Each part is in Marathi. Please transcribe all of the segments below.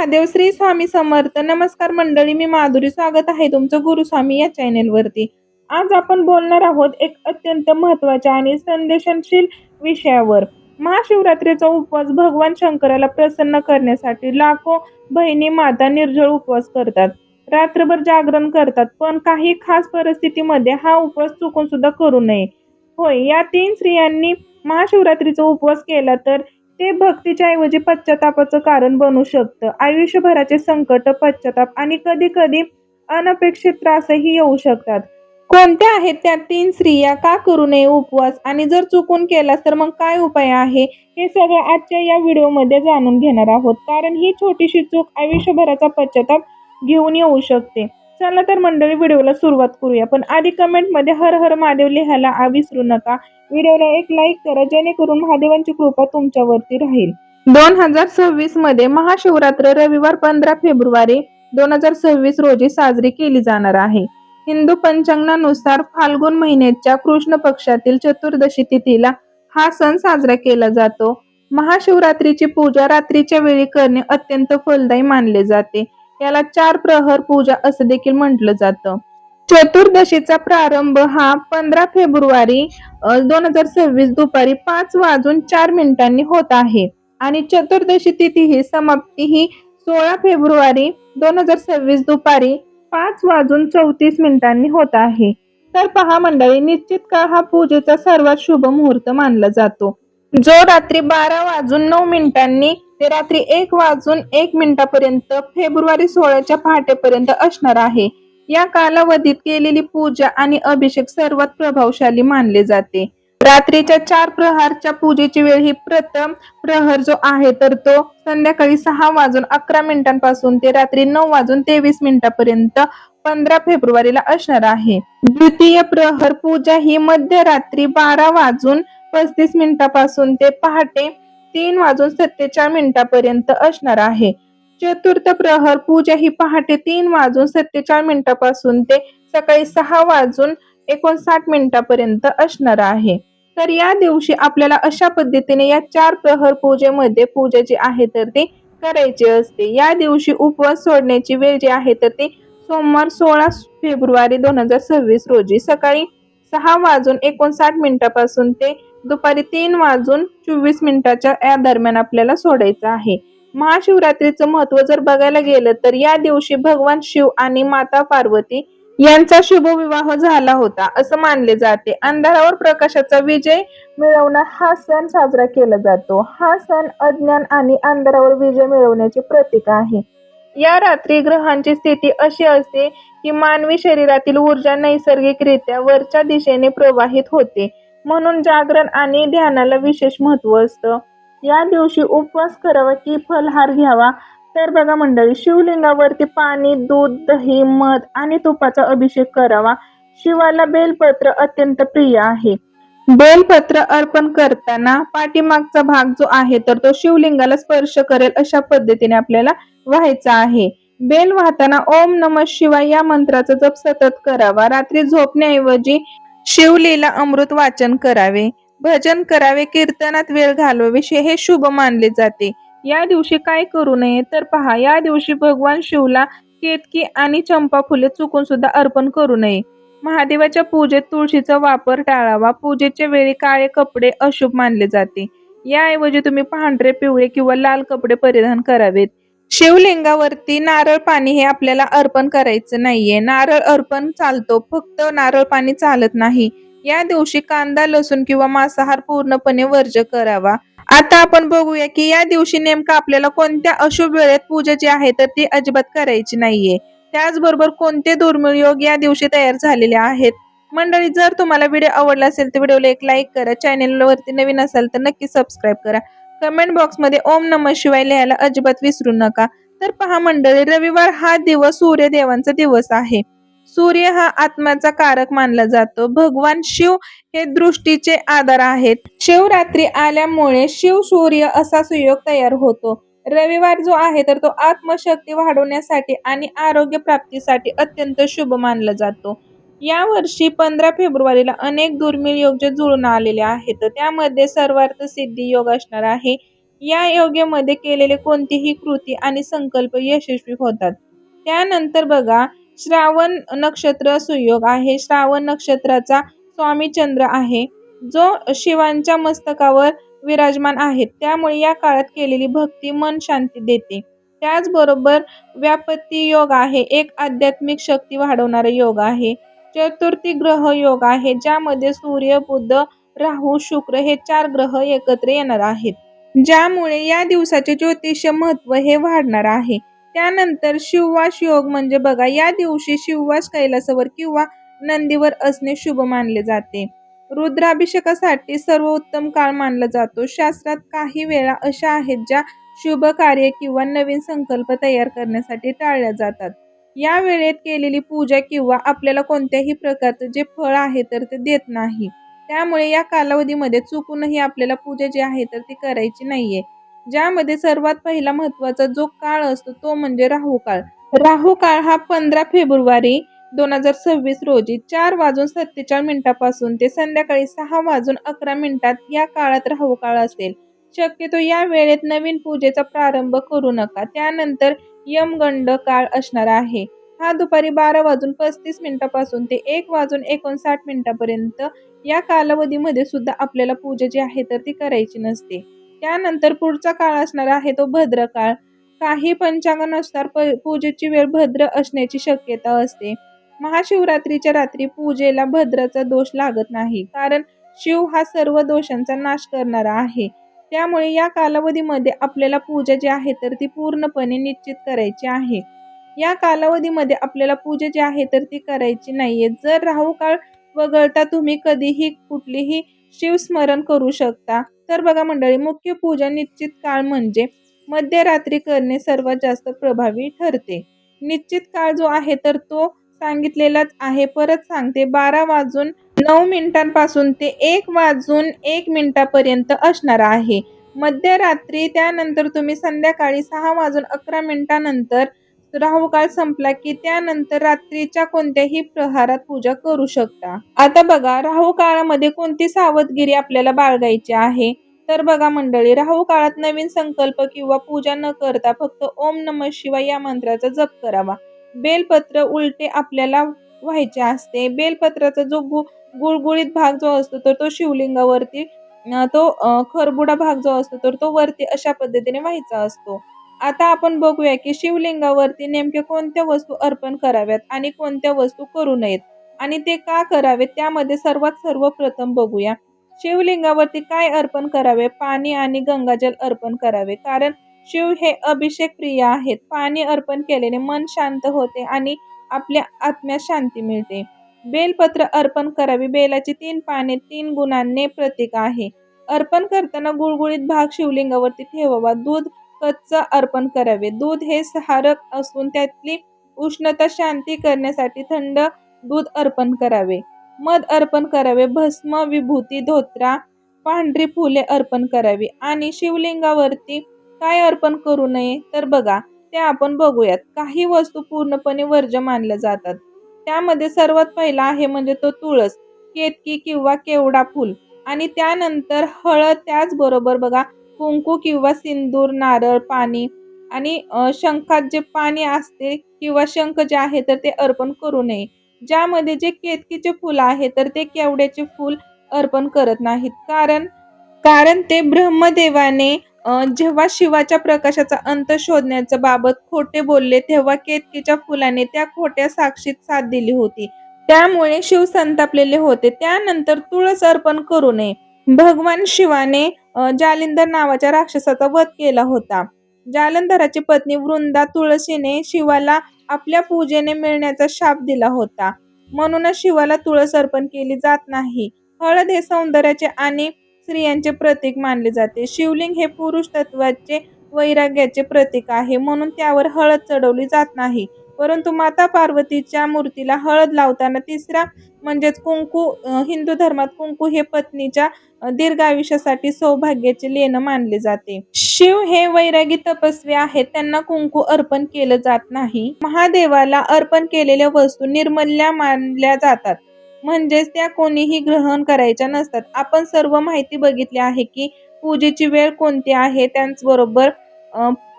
महादेव श्री स्वामी समर्थ. नमस्कार मंडळी मी माधुरी स्वागत आहे तुमचं गुरुस्वामी या चॅनेलवरती. आज आपण बोलणार आहोत एक अत्यंत महत्त्वाच्या आणि संदेशनशील विषयावर. महाशिवरात्रीचा उपवास भगवान शंकराला प्रसन्न करण्यासाठी लाखो बहिणी माता निर्जळ उपवास करतात. रात्रभर जागरण करतात पण काही खास परिस्थितीमध्ये हा उपवास चुकून सुद्धा करू नये. होय या तीन स्त्रियांनी महाशिवरात्रीचा उपवास केला तर ते भक्तीच्या ऐवजी पश्चातापाचं कारण बनू शकतं. आयुष्यभराचे संकट पश्चाताप आणि कधी कधी अनपेक्षित त्रासही येऊ शकतात. कोणत्या आहेत त्या तीन स्त्रिया? का करू नये उपवास? आणि जर चुकून केलास तर मग काय उपाय आहे? हे सगळं आजच्या या व्हिडिओमध्ये जाणून घेणार आहोत. कारण ही छोटीशी चूक आयुष्यभराचा पश्चाताप घेऊन येऊ शकते. चला तर मंडळी व्हिडिओला सुरुवात करूया. पण आधी कमेंटमध्ये हर हर महादेव लिहायला आ विसरू नका. व्हिडिओला एक लाईक करा जेणेकरून महादेवांची कृपा तुमच्यावरती राहील. दोन हजार सव्वीसमध्ये महाशिवरात्र रविवार पंधरा फेब्रुवारी दोन हजार सव्वीस रोजी साजरी केली जाणार आहे. हिंदू पंचांगानुसार फाल्गुन महिन्याच्या कृष्ण पक्षातील चतुर्दशी तिथीला हा सण साजरा केला जातो. महाशिवरात्रीची पूजा रात्रीच्या वेळी करणे अत्यंत फलदायी मानले जाते. याला चार प्रहर पूजा असं देखील म्हटलं जातं. चतुर्दशीचा प्रारंभ हा पंधरा फेब्रुवारी दोन हजार सव्वीस दुपारी पाच वाजून चार मिनिटांनी होत आहे. आणि चतुर्दशी तिथी ही समाप्ती ही सोळा फेब्रुवारी दोन हजार सव्वीस दुपारी पाच वाजून चौतीस मिनिटांनी होत आहे. तर पहा मंडळी निश्चित काळ हा पूजेचा सर्वात शुभ मुहूर्त मानला जातो. जो रात्री बारा वाजून नऊ मिनिटांनी ते रात्री एक वाजून एक मिनिटापर्यंत फेब्रुवारी सोळाच्या पहाटेपर्यंत असणार आहे. या कालावधीत केलेली पूजा आणि अभिषेक सर्वात प्रभावशाली मानले जाते. रात्रीच्या चार प्रहारच्या पूजेची वेळ ही प्रथम प्रहर जो आहे तर तो संध्याकाळी सहा वाजून अकरा मिनिटांपासून ते रात्री नऊ वाजून तेवीस मिनिटापर्यंत पंधरा फेब्रुवारीला असणार आहे. द्वितीय प्रहर पूजा ही मध्यरात्री बारा वाजून पस्तीस मिनिटापासून ते पहाटे तीन वाजून सत्तेचाळ मिनिटापर्यंत असणार आहे. चतुर्थ प्रहर पूजा ही पहाटे तीन वाजून सत्तेचाळ मिनिटापासून ते सकाळी सहा वाजून एकोणसाठ मिनिटापर्यंत असणार आहे. तर या दिवशी आपल्याला अशा पद्धतीने या चार प्रहर पूजेमध्ये पूजा जी आहे तर ती करायची असते. या दिवशी उपवास सोडण्याची वेळ जी आहे तर ती सोमवार सोळा फेब्रुवारी दोन हजार सव्वीस रोजी सकाळी सहा वाजून एकोणसाठ मिनिटापासून ते दुपारी तीन वाजून चोवीस मिनिटाच्या या दरम्यान आपल्याला सोडायचं आहे. महाशिवरात्रीचं महत्त्व जर बघायला गेलं तर या दिवशी भगवान शिव आणि माता पार्वती यांचा शुभ विवाह झाला होता असं मानले जाते. अंधारावर प्रकाशाचा विजय मिळवणं हा सण साजरा केला जातो. हा सण अज्ञान आणि अंधारावर विजय मिळवण्याचे प्रतीक आहे. या रात्री ग्रहांची स्थिती अशी असते की मानवी शरीरातील ऊर्जा नैसर्गिकरित्या वरच्या दिशेने प्रवाहित होते. म्हणून जागरण आणि ध्यानाला विशेष महत्त्व असतं. या दिवशी उपवास करावा की फलहार घ्यावा? तर बघा मंडळी शिवलिंगावरती पाणी दूध दही मध आणि तुपाचा अभिषेक करावा. शिवाला बेलपत्र अत्यंत प्रिय आहे. बेलपत्र अर्पण करताना पाठीमागचा भाग जो आहे तर तो शिवलिंगाला स्पर्श करेल अशा पद्धतीने आपल्याला व्हायचा आहे. बेल वाहताना ओम नम शिवाय या मंत्राचा जप सतत करावा. रात्री झोपण्याऐवजी शिवलीला अमृत वाचन करावे. भजन करावे कीर्तनात वेळ घालवावे हे शुभ मानले जाते. या दिवशी काय करू नये? तर पहा या दिवशी भगवान शिवला केतकी आणि चंपा फुले चुकून सुद्धा अर्पण करू नये. महादेवाच्या पूजेत तुळशीचा वापर टाळावा. पूजेच्या वेळी काळे कपडे अशुभ मानले जाते. याऐवजी तुम्ही पांढरे पिवळे किंवा लाल कपडे परिधान करावेत. शिवलिंगावरती नारळ पाणी हे आपल्याला अर्पण करायचं नाहीये. नारळ अर्पण चालतो फक्त नारळ पाणी चालत नाही. या दिवशी कांदा लसूण किंवा मांसाहार पूर्णपणे वर्ज करावा. आता आपण बघूया की या दिवशी नेमका आपल्याला कोणत्या अशुभ वेळेत पूजा जी आहे तर ती अजिबात करायची नाहीये. त्याचबरोबर कोणते दुर्मिळ योग या दिवशी तयार झालेले आहेत? मंडळी जर तुम्हाला व्हिडिओ आवडला असेल तर व्हिडिओला एक लाईक करा. चॅनेलवरती नवीन असाल तर नक्की सबस्क्राईब करा. कमेंट बॉक्समध्ये ओम नम शिवाय लिहायला अजिबात विसरू नका. तर पहा मंडळी रविवार हा दिवस सूर्यदेवांचा दिवस आहे. सूर्य हा आत्म्याचा कारक मानला जातो. भगवान शिव हे दृष्टीचे आधार आहेत. शिवरात्री आल्यामुळे शिव सूर्य असा सुयोग तयार होतो. रविवार जो आहे तर तो आत्मशक्ती वाढवण्यासाठी आणि आरोग्य प्राप्तीसाठी अत्यंत शुभ मानला जातो. या वर्षी पंधरा फेब्रुवारीला अनेक दुर्मिळ योग जे जुळून आलेले आहेत. त्यामध्ये सर्वार्थ सिद्धी योग असणार आहे. या योग्यमध्ये केलेले कोणतीही कृती आणि संकल्प यशस्वी होतात. त्यानंतर बघा श्रावण नक्षत्र सुयोग आहे. श्रावण नक्षत्राचा स्वामी चंद्र आहे. जो शिवांच्या मस्तकावर विराजमान आहे. त्यामुळे या काळात केलेली भक्ती मन शांती देते. त्याचबरोबर व्यापत्ती योग आहे. एक आध्यात्मिक शक्ती वाढवणारा योग आहे. चतुर्थी ग्रह योग आहे ज्यामध्ये सूर्य बुध राहू शुक्र हे चार ग्रह एकत्र येणार आहेत. ज्यामुळे या दिवसाचे ज्योतिष महत्त्व हे वाढणार आहे. त्यानंतर शिववास योग म्हणजे बघा या दिवशी शिववास कैलासावर किंवा नंदीवर असणे शुभ मानले जाते. रुद्राभिषेकासाठी सर्वोत्तम काळ मानला जातो. शास्त्रात काही वेळा अशा आहेत ज्या शुभ कार्य किंवा नवीन संकल्प तयार करण्यासाठी टाळल्या जातात. या वेळेत केलेली पूजा किंवा आपल्याला कोणत्याही प्रकारचं जे फळ आहे तर ते देत नाही. त्यामुळे या कालावधीमध्ये चुकूनही आपल्याला पूजा जी आहे तर ती करायची नाहीये. ज्यामध्ये सर्वात पहिला महत्त्वाचा जो काळ असतो तो म्हणजे राहू काळ. राहू काळ हा पंधरा फेब्रुवारी दोन हजार सव्वीस रोजी चार वाजून सत्तेचाळीस मिनिटापासून ते संध्याकाळी सहा वाजून अकरा मिनिटात या काळात राहू काळ असेल. शक्यतो या वेळेत नवीन पूजेचा प्रारंभ करू नका. त्यानंतर यमगंड काळ असणार आहे. हा दुपारी बारा वाजून पस्तीस मिनिटापासून ते एक वाजून एकोणसाठ मिनिटापर्यंत या कालावधीमध्ये सुद्धा आपल्याला पूजा जी आहे तर ती करायची नसते. त्यानंतर पुढचा काळ असणार आहे तो भद्र काळ. काही पंचांगानुसार प पूजेची वेळ भद्र असण्याची शक्यता असते. महाशिवरात्रीच्या रात्री पूजेला भद्राचा दोष लागत नाही. कारण शिव हा सर्व दोषांचा नाश करणारा आहे. त्यामुळे या कालावधीमध्ये आपल्याला पूजा जी आहे तर ती पूर्णपणे निश्चित करायची आहे. या कालावधीमध्ये आपल्याला पूजा जी आहे तर ती करायची नाहीये. जर राहू काळ वगळता तुम्ही कधीही कुठलीही शिवस्मरण करू शकता. तर बघा मंडळी मुख्य पूजा निश्चित काळ म्हणजे मध्यरात्री करणे सर्वात जास्त प्रभावी ठरते. निश्चित काळ जो आहे तर तो सांगितलेलाच आहे. परत सांगते बारा वाजून नऊ मिनिटांपासून ते एक वाजून एक मिनिटापर्यंत असणार आहे. मध्यरात्री त्यानंतर तुम्ही संध्याकाळी सहा वाजून अकरा मिनिटानंतर राहू काळ संपला की त्यानंतर रात्रीच्या कोणत्याही प्रहारात पूजा करू शकता. आता बघा राहू काळामध्ये कोणती सावधगिरी आपल्याला बाळगायची आहे? तर बघा मंडळी राहू काळात नवीन संकल्प किंवा पूजा न करता फक्त ओम नम शिवाय या मंत्राचा जप करावा. बेलपत्र उलटे आपल्याला व्हायचे असते. बेलपत्राचा जो गु गुळगुळीत भाग जो असतो तर तो शिवलिंगावरती तो खरबुडा भाग जो असतो तर तो वरती अशा पद्धतीने व्हायचा असतो. आता आपण बघूया की शिवलिंगावरती नेमक्या कोणत्या वस्तू अर्पण कराव्यात आणि कोणत्या वस्तू करू नयेत आणि ते का करावे त्यामध्ये सर्वात सर्वप्रथम बघूया. शिवलिंगावरती काय अर्पण करावे? पाणी आणि गंगाजल अर्पण करावे. कारण शिव हे अभिषेक प्रिय आहेत. पाणी अर्पण केल्याने मन शांत होते आणि आपल्या आत्म्यात शांती मिळते. बेलपत्र अर्पण करावी. बेलाची तीन पाने तीन गुणांनी प्रतीक आहे. अर्पण करताना गुळगुळीत भाग शिवलिंगावरती ठेवावा. दूध कच्च अर्पण करावे. दूध हे सहारक असून त्यातली उष्णता शांती करण्यासाठी थंड दूध अर्पण करावे. मध अर्पण करावे. भस्म विभूती धोत्रा पांढरी फुले अर्पण करावी. आणि शिवलिंगावरती काय अर्पण करू नये तर बघा ते आपण बघूयात. काही वस्तू पूर्णपणे वर्ज मानल्या जातात. त्यामध्ये सर्वात पहिला आहे म्हणजे तो तुळस केतकी किंवा केवडा फूल. आणि त्यानंतर हळद त्याचबरोबर बघा कुंकू किंवा सिंदूर नारळ पाणी आणि शंखात जे पाणी असते किंवा शंख जे आहे तर ते अर्पण करू नये. ज्यामध्ये जे केतकीचे फुलं आहे तर ते केवड्याचे फूल अर्पण करत नाहीत. कारण कारण ते ब्रह्मदेवाने जेव्हा शिवाच्या प्रकाशाचा अंत शोधण्याच्या बाबत खोटे बोलले तेव्हा केतकीच्या फुलाने त्या खोट्या साक्षीत साथ दिली होती. त्यामुळे शिव संतापलेले होते. त्यानंतर तुळस अर्पण करू नये. भगवान शिवाने जालिंदर नावाच्या राक्षसाचा वध केला होता. जालंधराची पत्नी वृंदा तुळशीने शिवाला आपल्या पूजेने मिळण्याचा शाप दिला होता. म्हणूनच शिवाला तुळस अर्पण केली जात नाही. हळद हे सौंदर्याचे आणि स्त्रियांचे प्रतीक मानले जाते. शिवलिंग हे पुरुष तत्वाचे वैराग्याचे प्रतीक आहे म्हणून त्यावर हळद चढवली जात नाही. परंतु माता पार्वतीच्या मूर्तीला हळद लावताना तिसरा म्हणजेच कुंकू हिंदू धर्मात कुंकू हे पत्नीच्या दीर्घायुष्यासाठी सौभाग्याचे लेणं मानले जाते. शिव हे वैरागी तपस्वी आहेत त्यांना कुंकू अर्पण केलं जात नाही. महादेवाला अर्पण केलेल्या वस्तू निर्मल्या मानल्या जातात. म्हणजेच त्या कोणीही ग्रहण करायच्या नसतात. आपण सर्व माहिती बघितली आहे की पूजेची वेळ कोणती आहे त्याचबरोबर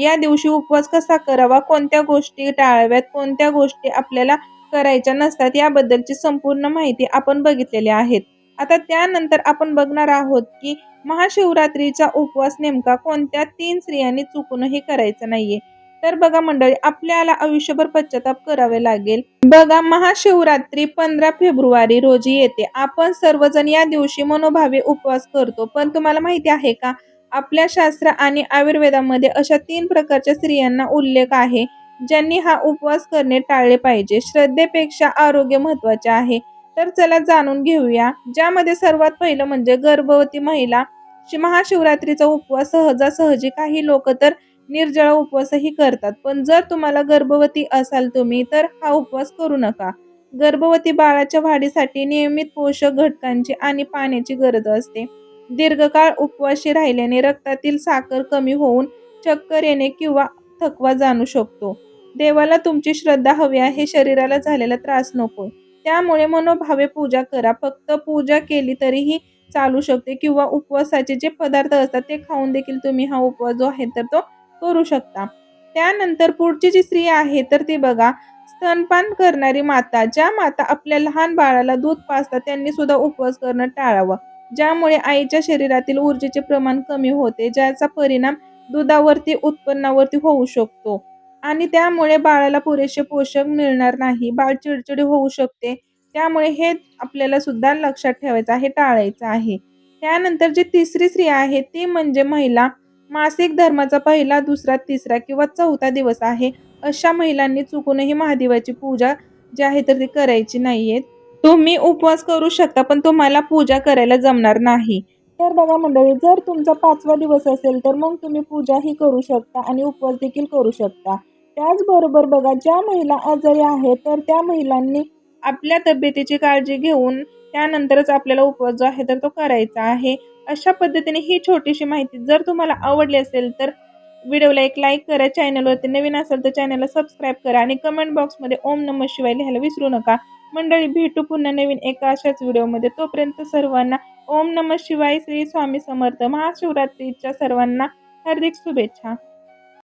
या दिवशी उपवास कसा करावा कोणत्या गोष्टी टाळाव्यात कोणत्या गोष्टी आपल्याला करायच्या नसतात याबद्दलची संपूर्ण माहिती आपण बघितलेली आहेत. आता त्यानंतर आपण बघणार आहोत की महाशिवरात्रीचा उपवास नेमका कोणत्या तीन स्त्रियांनी चुकूनही करायचा नाहीये. तर बघा मंडळी आपल्याला आयुष्यभर पश्चाताप करावे लागेल. बघा महाशिवरात्री पंधरा फेब्रुवारी रोजी येते. आपण सर्वजण या दिवशी मनोभावे उपवास करतो. पण तुम्हाला माहिती आहे का? आपल्या शास्त्र आणि आयुर्वेदामध्ये अशा तीन प्रकारच्या स्त्रियांना उल्लेख आहे ज्यांनी हा उपवास करणे टाळले पाहिजे. श्रद्धेपेक्षा आरोग्य महत्त्वाचे आहे. तर चला जाणून घेऊया. ज्यामध्ये सर्वात पहिलं म्हणजे गर्भवती महिला. महाशिवरात्रीचा उपवास सहजासहजी काही लोक तर निर्जळा उपवासही करतात. पण जर तुम्हाला गर्भवती असाल तुम्ही तर हा उपवास करू नका. गर्भवती बाळाच्या वाढीसाठी नियमित पोषक घटकांची आणि पाण्याची गरज असते. दीर्घकाळ उपवाशी राहिल्याने रक्तातील साखर कमी होऊन चक्कर येणे किंवा थकवा जाणू शकतो. देवाला तुमची श्रद्धा हवी आहे शरीराला झालेला त्रास नको. त्यामुळे मनोभावे पूजा करा. फक्त पूजा केली तरीही चालू शकते किंवा उपवासाचे जे पदार्थ असतात ते खाऊन देखील तुम्ही हा उपवास जो आहे तर तो करू शकता. त्यानंतर पुढची जी स्त्री आहे तर ती बघा स्तनपान करणारी माता ज्या माता आपल्या लहान बाळाला दूध पाजतात त्यांनी सुद्धा उपवास करणं टाळावं. ज्यामुळे आईच्या शरीरातील ऊर्जेचे प्रमाण कमी होते ज्याचा परिणाम दुधावरती उत्पन्नावरती होऊ शकतो. आणि त्यामुळे बाळाला पुरेसे पोषक मिळणार नाही बाळ चिडचिडी होऊ शकते. त्यामुळे हे आपल्याला सुद्धा लक्षात ठेवायचं आहे टाळायचं आहे. त्यानंतर जी तिसरी स्त्री आहे ती म्हणजे महिला. मासिक धर्माचा पहिला दुसरा तिसरा किंवा चौथा दिवस आहे. अशा महिलांनी चुकूनही महादेवाची पूजा जी आहे तर ती करायची नाहीये. तुम्ही उपवास करू शकता पण तुम्हाला पूजा करायला जमणार नाही. तर बघा मंडळी जर तुमचा पाचवा दिवस असेल तर मग तुम्ही पूजाही करू शकता आणि उपवास देखील करू शकता. त्याचबरोबर बघा ज्या महिला आजारी आहेत तर त्या महिलांनी आपल्या तब्येतीची काळजी घेऊन त्यानंतरच आपल्याला उपवास जो आहे तर तो करायचा आहे. अशा पद्धतीने ही छोटीशी माहिती जर तुम्हाला आवडली असेल तर व्हिडिओला एक लाईक करा चॅनलवरती नवीन असेल तर चॅनलला सबस्क्राईब करा आणि कमेंट बॉक्समध्ये ओम नम शिवाय लिहायला विसरू नका. मंडळी भेटू पुन्हा नवीन एका अशाच व्हिडिओमध्ये. तोपर्यंत सर्वांना ओम नम शिवाय श्री स्वामी समर्थ महाशिवरात्रीच्या सर्वांना हार्दिक शुभेच्छा.